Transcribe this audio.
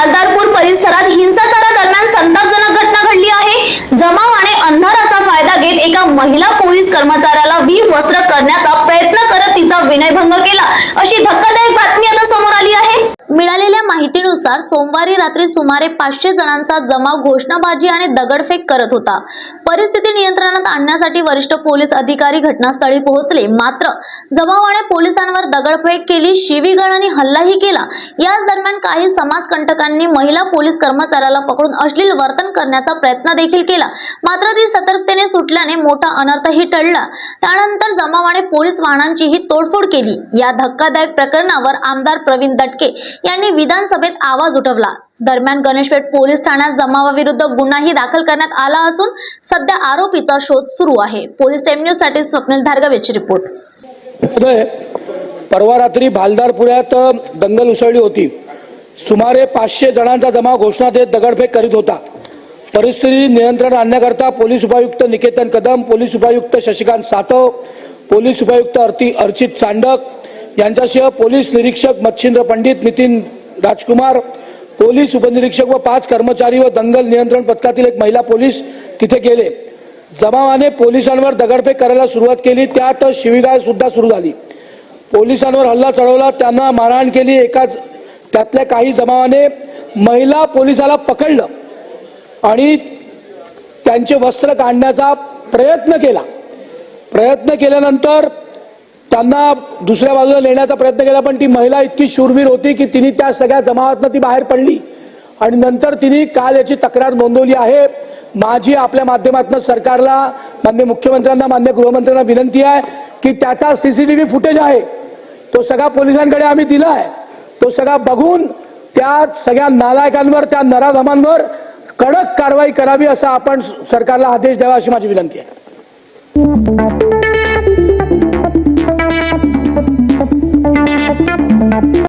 खासदारपूर परिसरात हिंसाचारादरम्यान संतापजनक घटना घडली आहे. जमाव आणि अंधाराचा फायदा घेत एका महिला पोलीस कर्मचाऱ्याला वीरवस्त्र करण्याचा प्रयत्न करत तिचा विनयभंग केला. अशी धक्कादायक बातमी मिळालेल्या माहितीनुसार सोमवारी रात्री सुमारे पाचशे जणांचा जमाव घोषणाबाजी आणि दगडफेक करत होता. परिस्थिती नियंत्रणात आणण्यासाठी वरिष्ठ पोलीस अधिकारी घटनास्थळी पोहोचले. मात्र जमावाने पोलिसांवर दगडफेक केली शिवीगाळ आणि हल्लाही केला. याच दरम्यान काही समाजकंटकांनी महिला पोलीस कर्मचाऱ्याला पकडून अश्लील वर्तन करण्याचा प्रयत्न देखील केला. मात्र ती सतर्कतेने सुटल्याने मोठा अनर्थही टळला. त्यानंतर जमावाने पोलीस वाहनांचीही तोडफोड केली. या धक्कादायक प्रकरणावर आमदार प्रवीण दटके यांनी विधानसभेत आवाज उठवला. दरम्यान गणेशपेठ पोलीस ठाण्यात जमावाविरुद्ध गुन्हाही दाखल करण्यात आला असून सध्या आरोपीचा शोध सुरू आहे. पोलीस टाइम न्यूजसाठी स्वप्नील धारगवेची रिपोर्ट. परवा रात्री भालदारपुऱ्यात दंगल उसळली होती. सुमारे पाचशे जणांचा जमाव घोषणा देत दगडफेक करीत होता. परिस्थिती नियंत्रण आणण्याकरता पोलीस उपायुक्त निकेतन कदम पोलीस उपायुक्त शशिकांत सातव पोलीस उपायुक्त अर्ती अर्चित चांडक यांच्यासह पोलीस निरीक्षक मच्छिंद्र पंडित नितीन राजकुमार पोलीस उपनिरीक्षक व पाच कर्मचारी व दंगल नियंत्रण पथकातील एक महिला पोलीस तिथे गेले. जमावाने पोलिसांवर दगडफेक करायला सुरुवात केली त्यात शिवीगाळ सुद्धा सुरू झाली. पोलिसांवर हल्ला चढवला त्यांना मारहाण केली एकाच त्यातल्या काही जमावाने महिला पोलिसाला पकडलं आणि त्यांचे वस्त्र काढण्याचा प्रयत्न केला. प्रयत्न केल्यानंतर त्यांना दुसऱ्या बाजूला नेण्याचा प्रयत्न केला पण ती महिला इतकी शूरवीर होती की तिने त्या सगळ्या जमावातनं ती बाहेर पडली. आणि नंतर तिने काल याची तक्रार नोंदवली आहे. माझी आपल्या माध्यमातून सरकारला मान्य मुख्यमंत्र्यांना मान्य गृहमंत्र्यांना विनंती आहे की त्याचा सीसीटीव्ही फुटेज आहे. तो सगळा पोलिसांकडे आम्ही दिला आहे तो सगळा बघून त्या सगळ्या नालायकांवर त्या नराधमांवर कडक कारवाई करावी असा आपण सरकारला आदेश द्यावा अशी माझी विनंती आहे.